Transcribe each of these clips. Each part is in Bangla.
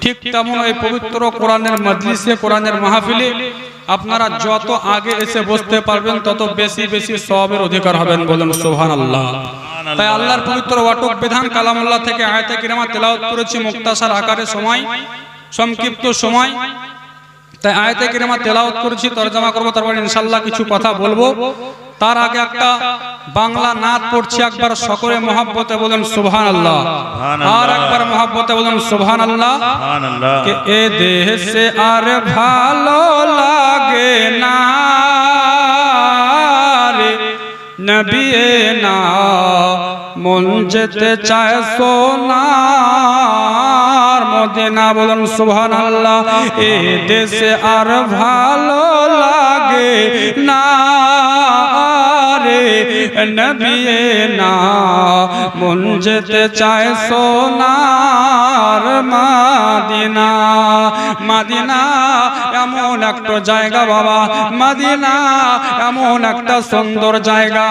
ঠিক তেমন এই পবিত্র কোরআনের মজলিসে কোরআনের মাহফিলে আপনারা যত আগে এসে বসতে পারবেন তত বেশি বেশি সবের অধিকার হবেন বলেন সোহান আল্লাহ তাই আল্লাহর পবিত্র ওয়াটক বিধান কালামুল্লাহ থেকে আয়তে কিরামা তেলাওত করেছি মুক্তাসার আকারে সময় সংক্ষিপ্ত সময়। তাই আয়তে কিরামা তেলাওয়াত করেছি তরজমা করব তারপর ইনশাল্লাহ কিছু কথা বলব। তার আগে একটা বাংলা নাচ পড়ছি একবার সকলে মহাব্বতে বলেন সুবহান আল্লাহ আর একবার মহাব্বতে বলেন সুবহান আল্লাহ কে এ দেহ সে আর ভালো লাগে না নবী না মন যেতে চায় সোনার না বলুন সুহান আল্লাহ এ দেশে আর ভালো লাগে না। রে নবী না মন যেতে চায় সোনার মাদিনা। মাদিনা এমন একটা জায়গা বাবা, মাদিনা এমন একটা সুন্দর জায়গা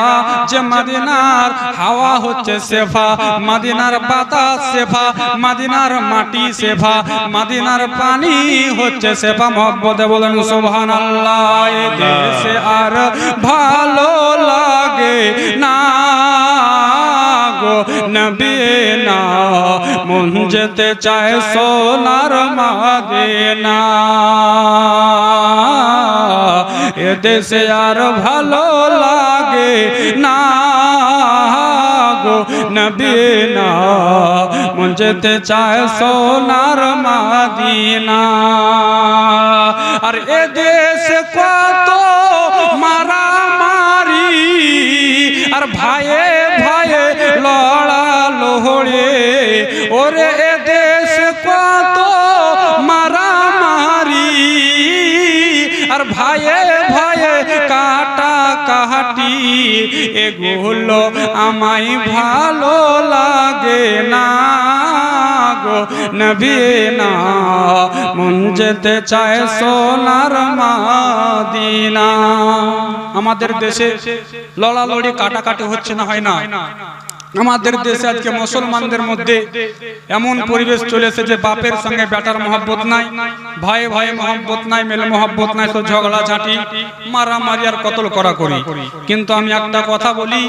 যে মাদিনার হাওয়া হচ্ছে সেফা মাদিনার বাতাস সেফা মাদিনার মাটি সেফা মাদিনার পানি হচ্ছে সেফা মহব্বতে বলেন সোভান আল্লাহ দেশে আর ভালো মন যেতে চায় সোনার মাদিনা এ দেশে আর ভালো লাগে না গো নবী না মন যেতে চায় সোনার মাদিনা আর এ দেশ কত মারামারি আর ভাইয়ে ভাইয়ে লড়া লোহড়ে ওরে এগুলো আমায় ভালো লাগে না গো। নবী, না, মন যেতে চায় সোনার মাদিনা। আমাদের দেশে লড়ালড়ি, কাটাকাটি হচ্ছে না, হয় না? আমাদের দেশে আজকে মুসলমানদের মধ্যে এমন পরিবেশ চলেছে যে বাপের সঙ্গে বেটার মহব্বত নাই, ভাই ভাই মহব্বত নাই, মেলে মহব্বত নাই তো ঝগড়া ঝাঁটি, মারামারি আর কতল করা করি কিন্তু আমি একটা কথা বলি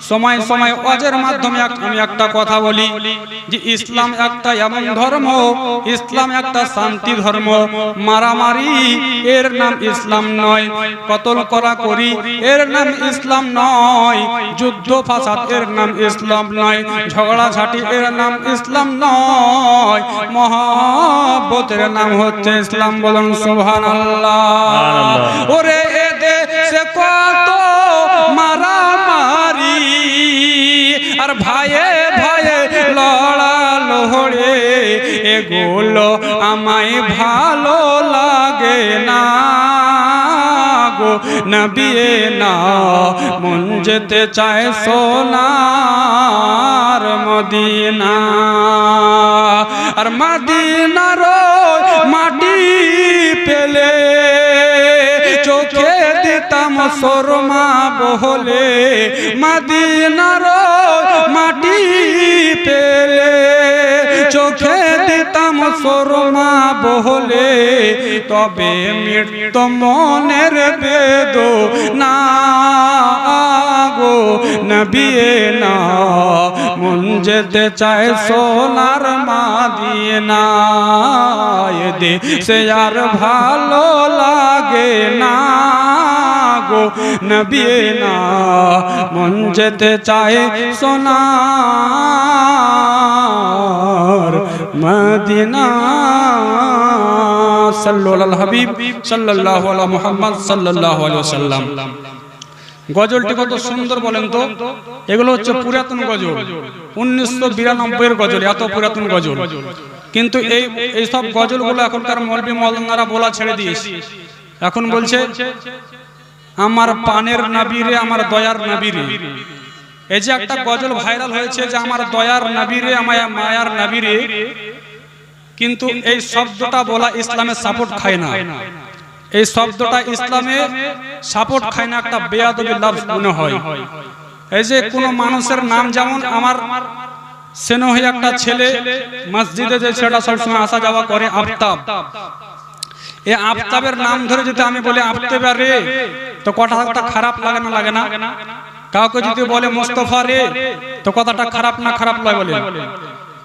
সময় সময় অজের মাধ্যমে আমি একটা কথা বলি যে ইসলাম একটা এমন ধর্ম ইসলাম একটা শান্তি ধর্ম। মারামারি এর নাম ইসলাম নয় কতল করা করি এর নাম ইসলাম নয় যুদ্ধ ফাসাদ এর নাম ইসলাম নয় ঝগড়া ঝাঁটি এর নাম ইসলাম নয় মহাব্বতের নাম হচ্ছে ইসলাম। বলুন সুবহান আল্লাহ ওরে আর ভাইয়ে ভাইয়ে লড়া লোহড়ে এগুলো আমায় ভালো লাগে না গো। নবী না মন যেতে চায় সোনার মদিনা। আর মদিনার মাটি পেলে চোখে দিতাম শর্মা বহলে। মদিনার শর্মা বহলে তবে মৃত্যু মনের বেদ না গো নবী না। মন যেতে চায় সোনার মাদিনা এ দেশে আর ভালো লাগে না গো নবী না। মন যেতে চায় সোনার মদিনা সাল্লাল্লাহু হাবিব সাল্লাল্লাহু আলা মুহাম্মদ সাল্লাল্লাহু আলাইহি ওয়াসাল্লাম। গজলটি কত সুন্দর বলেন তো? এগুলো হচ্ছে পুরাতন গজল। উনিশশো বিরানব্বই এর গজল, এত পুরাতন গজল। কিন্তু এই এই সব গজলগুলো এখনকার মলবি মলনারা বলা ছেড়ে দিয়েছে। এখন বলছে, আমার পানের নাবিরে, আমার দয়ার নাবিরে এই যে একটা গজল ভাইরাল হয়েছে যে আমার দয়ার নাবিরে আমার মায়ার নাবিরে কিন্তু এই শব্দটা বলা ইসলামের সাপোর্ট খায় না। এই শব্দটা ইসলামে সাপোর্ট খায় না একটা বেয়াদবি লাভ মনে হয়। এই যে কোন মানুষের নাম যেমন আমার সেনহি একটা ছেলে মসজিদে যে ছেলেটা সবসময় আসা যাওয়া করে আফতাব। এ আফতাবের নাম ধরে যদি আমি বলি আফতাবা রে তো কথাটা খারাপ লাগে না লাগে না? কাউকে যদি বলে মোস্তফা রে তো কথাটা খারাপ না খারাপ লাগে বলে।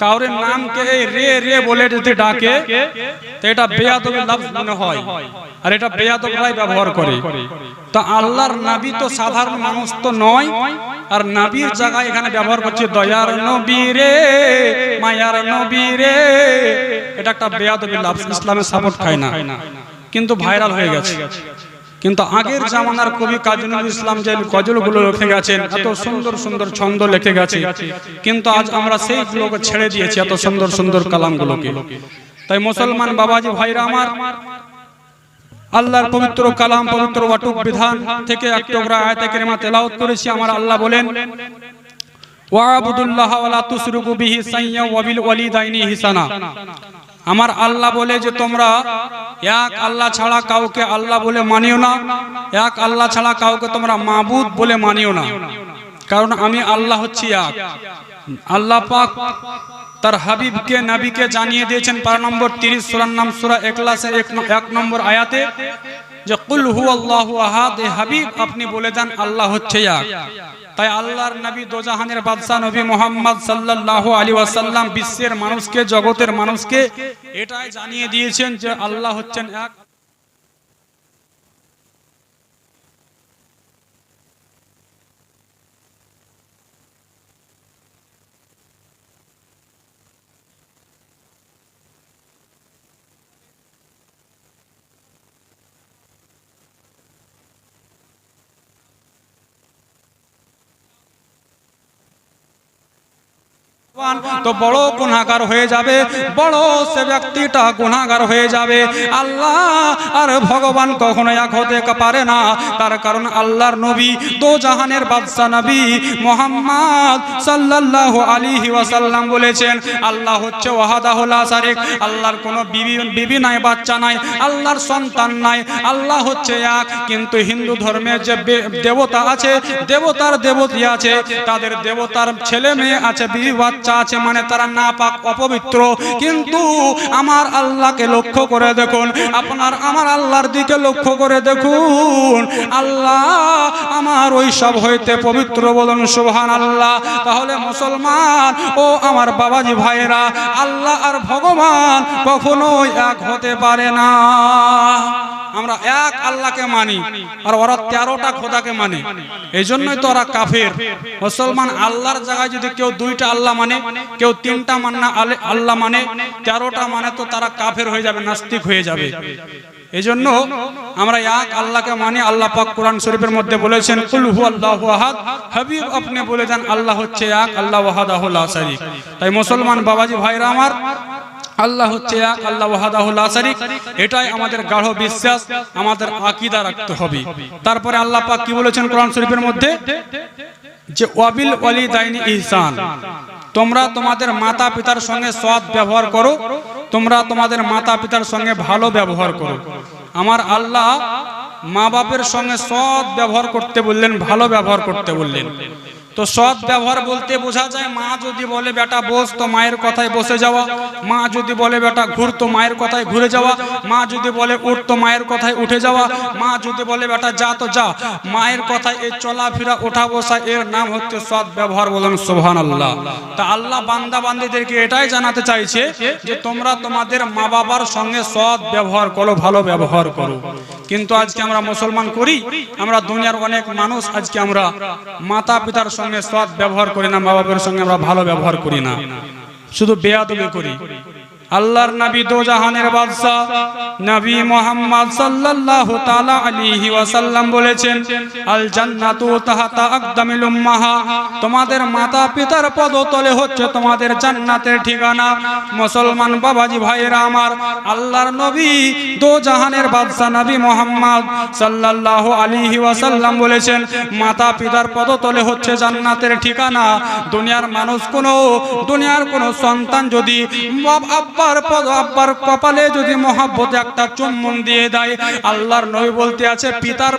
কাউরের নামকে এই রে রে বলে যদি ডাকে তো এটা বেয়াদবি লফজ মনে হয়। আর এটা বেয়াদবরাই ব্যবহার করে। তো আল্লাহর নাবি তো সাধারণ মানুষ তো নয় আর নাবির জায়গায় এখানে ব্যবহার করছে দয়ার নবী রে মায়ার নবী রে। এটা একটা বেয়াদবি লফজ ইসলামে সাপোর্ট খায় না। কিন্তু ভাইরাল হয়ে গেছে। কিন্তু আগের জামানার কবি কাজী নজরুল ইসলাম যে গজলগুলো লিখে গেছেন, এত সুন্দর সুন্দর ছন্দ লিখে গেছে। কিন্তু আজ আমরা সেই সেইগুলোকে ছেড়ে দিয়েছি, এত সুন্দর সুন্দর কালামগুলোকে। তাই মুসলমান বাবাজি, ভাইরা আমার, আল্লাহর পবিত্র কালাম, পবিত্র ওয়াটুক বিধান থেকে এক টুকরা আয়াতে কারিমা তেলাওয়াত করেছি। আমার আল্লাহ বলেন ওয়াবুদুল্লাহ ওয়ালা তুশরিকু বিহি সাইয়্যা ওয়া বিল ওয়ালিদাইনি হিসানা। আমার আল্লাহ বলে যে তোমরা, এক আল্লাহ ছাড়া কাউকে আল্লাহ বলে মানিও না, এক আল্লাহ ছাড়া কাউকে তোমরা মাবুদ বলে মানিও না। কারণ আমি আল্লাহ হচ্ছি এক। আল্লাহ পাক তার হাবিবকে, নাবিকে জানিয়ে দিয়েছেন পার নম্বর তিরিশ, সুরার নাম সুরা একলাসের এক নম্বর আয়াতে। যে কুল হু আল্লাহ আহাদ, এ হাবিব, আপনি বলে দেন আল্লাহ হচ্ছে তাই আল্লাহর নবী দোজাহানের বাদশাহ নবী মোহাম্মদ সাল্লাল্লাহু আলী ওয়াসাল্লাম বিশ্বের মানুষকে, জগতের মানুষকে এটাই জানিয়ে দিয়েছেন যে আল্লাহ হচ্ছেন এক। তো বড় গুনাহগার হয়ে যাবে, বড় সে ব্যক্তিটা গুনাহগার হয়ে যাবে। আল্লাহ আর ভগবান কখনো এক হতে পারে না। তার কারণ আল্লাহর নবী, দো জাহানের বাদশা নবী মোহাম্মদ সাল্লাল্লাহু আলাইহি ওয়াসাল্লাম বলেছেন, আল্লাহ হচ্ছে ওয়াহাদাহুল আসারিক। আল্লাহর কোনো বিবি বিবি নাই, বাচ্চা নাই, আল্লাহর সন্তান নাই, আল্লাহ হচ্ছে এক। কিন্তু হিন্দু ধর্মের যে দেবতা আছে, দেবতার দেবতী আছে, তাদের দেবতার ছেলে মেয়ে আছে, বিবি বাচ্চা আছে মানে তারা না পাক অপবিত্র। কিন্তু আমার আল্লাহকে লক্ষ্য করে দেখুন, আপনার, আমার আল্লাহর দিকে লক্ষ্য করে দেখুন। আল্লাহ আমার ওই সব হইতে পবিত্র বলুন সুহান আল্লাহ তাহলে মুসলমান, ও আমার বাবাজি ভাইরা আল্লাহ আর ভগবান কখনোই এক হতে পারে না। আমরা এক আল্লাহকে মানি, আর ওরা তেরোটা খোদাকে মানে। এই জন্যই তো ওরা কাফের। মুসলমান আল্লাহর জায়গায় যদি কেউ দুইটা আল্লাহ মানে কেউ তিনটা মান্না আলে- আল্লাহ মানে তেরোটা মানে তো তারা কাফের হয়ে যাবে, নাস্তিক হয়ে যাবে। এই জন্য আমরা এক আল্লাহকে মানি, আল্লাহ পাক কোরআন শরীফের মধ্যে বলেছেন, কুল আল্লাহু আহাদ। হাবিব, আপনি বলে দেন আল্লাহ হচ্ছে এক, আল্লাহ ওয়াহাদাহু লা শারীক। তাই মুসলমান বাবাজি, ভাইরা আমার, আল্লাহ হচ্ছে এক, আল্লাহ ওয়াহাদাহুল্লাহ শারীক। এটাই আমাদের গাঢ় বিশ্বাস, আমাদের আকীদা রাখতে হবে। তারপরে আল্লাহ পাক কি বলেছেন কোরআন শরীফের মধ্যে? যে ওয়াবিল ওয়ালিদাইনি ইহসান। তোমরা তোমাদের মাতা পিতার সঙ্গে সৎ ব্যবহার করো, তোমরা তোমাদের মাতা পিতার সঙ্গে ভালো ব্যবহার করো। আমার আল্লাহ মা বাপের সঙ্গে সৎ ব্যবহার করতে বললেন, ভালো ব্যবহার করতে বললেন। তো সৎ ব্যবহার বলতে বোঝা যায়, মা যদি বলে, বেটা, বস, তো মায়ের কথায় বসে যাওয়া। মা যদি বলে, বেটা, ঘুর, তো মায়ের কথায় ঘুরে যাওয়া। মা যদি বলে, উঠ, তো মায়ের কথায় উঠে যাওয়া। মা যদি বলে, বেটা, যা, তো যা। মায়ের কথায় এই চলাফেরা, ওঠা, বসা, এর নাম হচ্ছে সৎ ব্যবহার বলেন সোহান আল্লাহ তা আল্লাহ বান্দা বান্দিদেরকে এটাই জানাতে চাইছে যে, তোমরা তোমাদের মা বাবার সঙ্গে সৎ ব্যবহার করো, ভালো ব্যবহার করো। কিন্তু আজকে আমরা মুসলমান করি, আমরা দুনিয়ার অনেক মানুষ আজকে আমরা মাতা পিতার সঙ্গে সৎ ব্যবহার করি না মা বাবার সঙ্গে আমরা ভালো ব্যবহার করি না। শুধু বেয়াদবি করি। আল্লাহর নবী দো জাহানের বাদশা নবী মোহাম্মদ সাল্লাল্লাহু তাআলা আলাইহি ওয়াসাল্লাম বলেছেন আল জান্নাতু তাহাতা আকদামিল উম্মাহা। তোমাদের মাতা পিতার পদতলে হচ্ছে তোমাদের জান্নাতের ঠিকানা। মুসলমান বাবাজি ভাইরা আমার, আল্লাহর নবী দো জাহানের বাদশা নবী মোহাম্মদ সাল্লাল্লাহু আলাইহি ওয়াসাল্লাম বলেছেন মাতা পিতার পদতলে হচ্ছে জান্নাতের ঠিকানা। দুনিয়ার মানুষ কোনো, দুনিয়ার কোনো সন্তান যদি আব্বা আব্বার পদ আব্বার কপালে যদি মহাব্বতে একটা চুম্বন দিয়ে দেয়, আল্লাহর নবী বলতে আছে, পিতার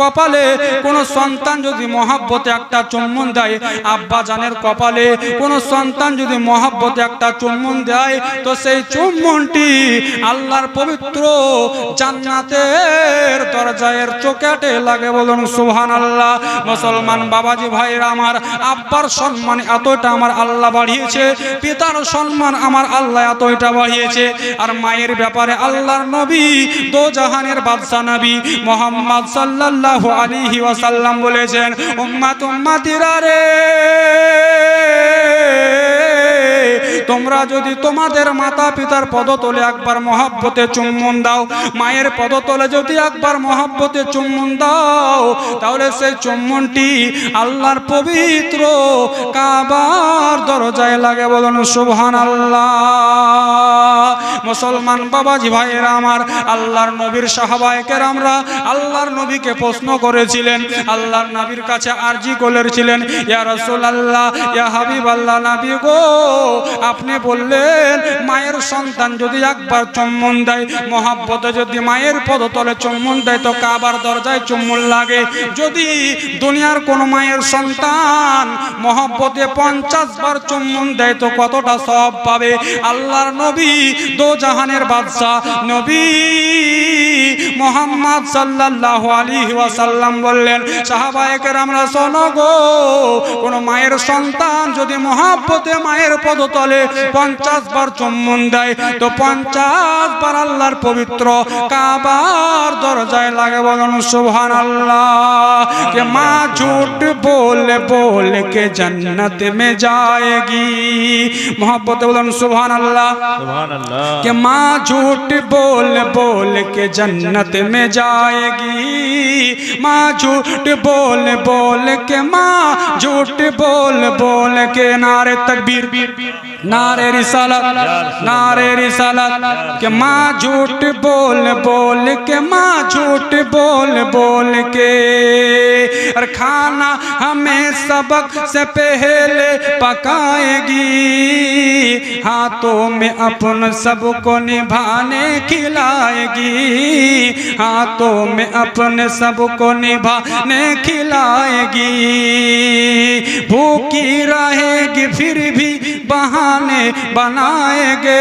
কপালে কোন সন্তান যদি মহাব্বতে একটা চুম্বন দেয়, আব্বা জানের কপালে কোন সন্তান যদি মহাব্বতে একটা চুম্বন দেয়, তো সেই চুম্বনটি আল্লাহর পবিত্র জান্নাতের দরজায়ের চোখেটে লাগে বলুন সুহান আল্লাহ মুসলমান বাবাজি ভাইরা আমার, আব্বার সম্মান এতটা আমার আল্লাহ বাড়িয়েছে, পিতার সম্মান আমার আল্লাহ এতটা বাড়িয়েছে আর মায়ের ব্যাপারে আল্লাহর নবী, দো জাহানের বাদশা নবী মোহাম্মদ সাল্লাহ আলিহি ওয়াসাল্লাম বলেছেন উম্মাত উম্মাতিরা রে। তোমরা যদি তোমাদের মাতা পিতার পদতলে একবার মহাব্বতে চুম্বন দাও, মায়ের পদতলে যদি একবার মহাব্বতে চুম্বন দাও, তাহলে সেই চুম্বনটি আল্লাহর পবিত্র কাবার দরজায় লাগে বলুন সুবহান আল্লাহ মুসলমান বাবাজি ভাইয়েরা আমার, আল্লাহর নবীর সাহাবায়কের আমরা আল্লাহর নবীকে প্রশ্ন করেছিলেন, আল্লাহর নবীর কাছে আরজি করেছিলেন, ইয়া রাসূলুল্লাহ, ইয়া হাবিবাল্লাহ, নবী গো আপনি বললেন, মায়ের সন্তান যদি একবার চুম্বন দেয়, মহাব্বতে যদি মায়ের পদতলে চুম্বন দেয়, তো কাবার দরজায় চুম্বন লাগে। যদি দুনিয়ার কোন মায়ের সন্তান মহাব্বতে পঞ্চাশ বার চুম্বন দেয়, তো কতটা সব পাবে? আল্লাহর নবী দো জাহানের বাদশাহ, নবী মোহাম্মদ সাল্লাল্লাহু আলাইহি ওয়াসাল্লাম বললেন সাহাবায়েকের আমরা শোনো গো, কোন মায়ের সন্তান যদি মহাব্বতে মায়ের পদতলে পঞ্চাশ বার চুম্বন দেয় তো পঞ্চাশ বার আল্লাহর পবিত্র কাবার দরজায় লাগে বলুন সুবহান আল্লাহ के माँ झूठ बोल बोल के जन्नत में जाएगी मोहब्बत बोलन सुभान अल्लाह सुभान अल्लाह कि माँ झूठ बोल बोल के जन्नत में जाएगी माँ झूठ बोल बोल के माँ झूठ बोल बोल के नारे तकबीर नारे रिसालत नारे रिसालत, कि माँ झूठ बोल बोल के माँ झूठ बोल बोल के। और खाना हमें सबक से पहले पकाएगी, हाथों में अपन सबको निभाने खिलाएगी, हाथों में अपन सबको निभाने खिलाएगी। भूखी रहेगी फिर भी बहाने बनाएँगे।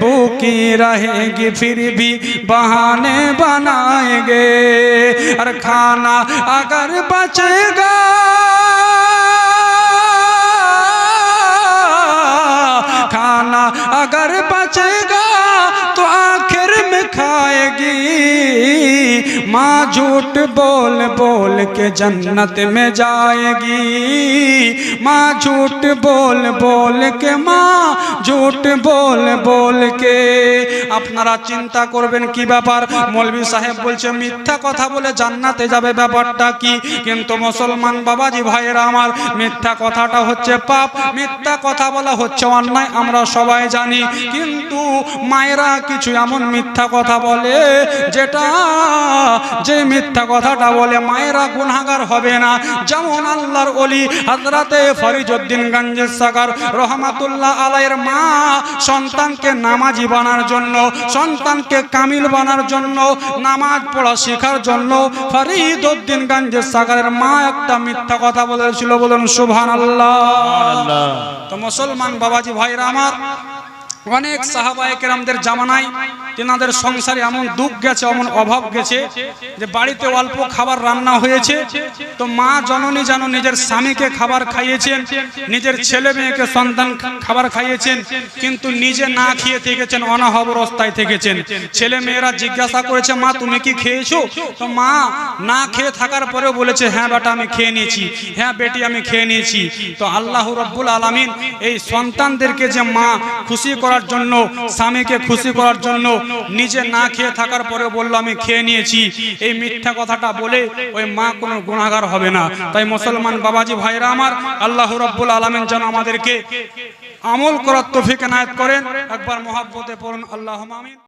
भूखी रहेगी फिर भी बहाने बनाएँगे। और खाना अगर बचेगा झूठ बोल बोल के जन्नत में जाएगी माँ झूठ बोल बोल के माँ झूठ बोल बोल के আপনারা চিন্তা করবেন কি ব্যাপার মৌলভী সাহেব বলছে মিথ্যা কথা বলে জান্নাতে যাবে ব্যাপারটা কি কিন্তু মুসলমান বাবাজি ভাইয়েরা আমার মিথ্যা কথাটা হচ্ছে পাপ মিথ্যা কথা বলা হচ্ছে অন্যায় আমরা সবাই জানি কিন্তু মায়েরা কিছু এমন মিথ্যা কথা বলে যেটা যে মিথ্যা কথাটা বলে মায়েরা গুনাগার হবে না। যেমন আল্লাহর অলি হাজরাতে ফরিজুদ্দিন গঞ্জের সাগর রহমাতুল্লাহ আলাইয়ের মা সন্তানকে নামাজি বানার জন্য সন্তানকে কামিল বানার জন্য নামাজ পড়া শেখার জন্য ফরিদুদ্দিন গঞ্জের সাগরের মা একটা মিথ্যা কথা বলেছিল। বলুন সুবহানাল্লাহ। তো মুসলমান বাবাজি ভাইরা আমার অনেক সাহাবায়ে কেরামদের জামানায় তেনাদের সংসারে এমন দুঃখ গেছে, এমন অভাব গেছে যে বাড়িতে অল্প খাবার রান্না হয়েছে। তো মা জননী যেন নিজের স্বামীকে খাবার খাইয়েছেন, নিজের ছেলে মেয়েকে সন্তান খাবার খাইয়েছেন, কিন্তু নিজে না খেয়ে থেকেছেন অনাহব থেকেছেন। ছেলে মেয়েরা জিজ্ঞাসা করেছে, মা, তুমি কি খেয়েছো? তো মা না খেয়ে থাকার পরেও বলেছে হ্যাঁ বেটা, আমি খেয়ে নিয়েছি। হ্যাঁ বেটি, আমি খেয়ে নিয়েছি। তো আল্লাহ রব্বুল আলামিন এই সন্তানদেরকে যে মা খুশি করার জন্য, স্বামীকে খুশি করার জন্য, নিজে না খেয়ে থাকার পরে বলল, আমি খেয়ে নিয়েছি। এই মিথ্যা কথাটা বলে ওই মা কোনো গুণাগার হবে না। তাই মুসলমান বাবাজি, ভাইরা আমার, আল্লাহ রব্বুল আলমেন যেন আমাদেরকে আমল করার তৌফিক এনায়েত করেন। একবার মহাব্বতে পড়ুন আল্লাহ আমিন।